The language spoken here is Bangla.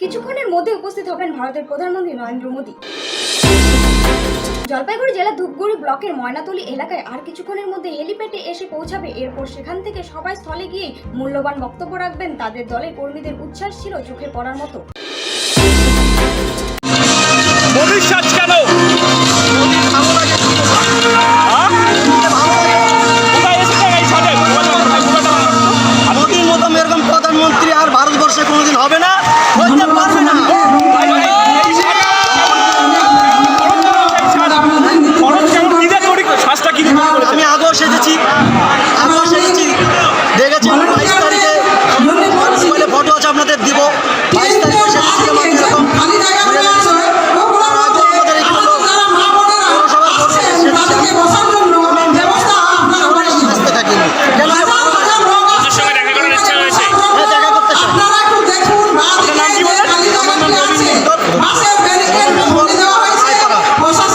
কিছুক্ষণের মধ্যে উপস্থিত হবেন ভারতের প্রধানমন্ত্রী নরেন্দ্র মোদী। জলপাইগুড়ি জেলার ধূপগুড়ি ব্লকের ময়নাতলি এলাকায় আর কিছুক্ষণের মধ্যে হেলিপ্যাডে এসে পৌঁছাবে। এরপর সেখান থেকে সবাই স্থলে গিয়ে মূল্যবান বক্তব্য রাখবেন তাদের দলের কর্মীদের উচ্ছ্বাস ছিল চোখে পড়ার মতো। ভারতবর্ষে কোনোদিন হবে না হইতে পারবে না। আমি আগেও সেজেছি আগেও সেজেছি। দেখেছি ফটো আছে আপনাদের, দিব।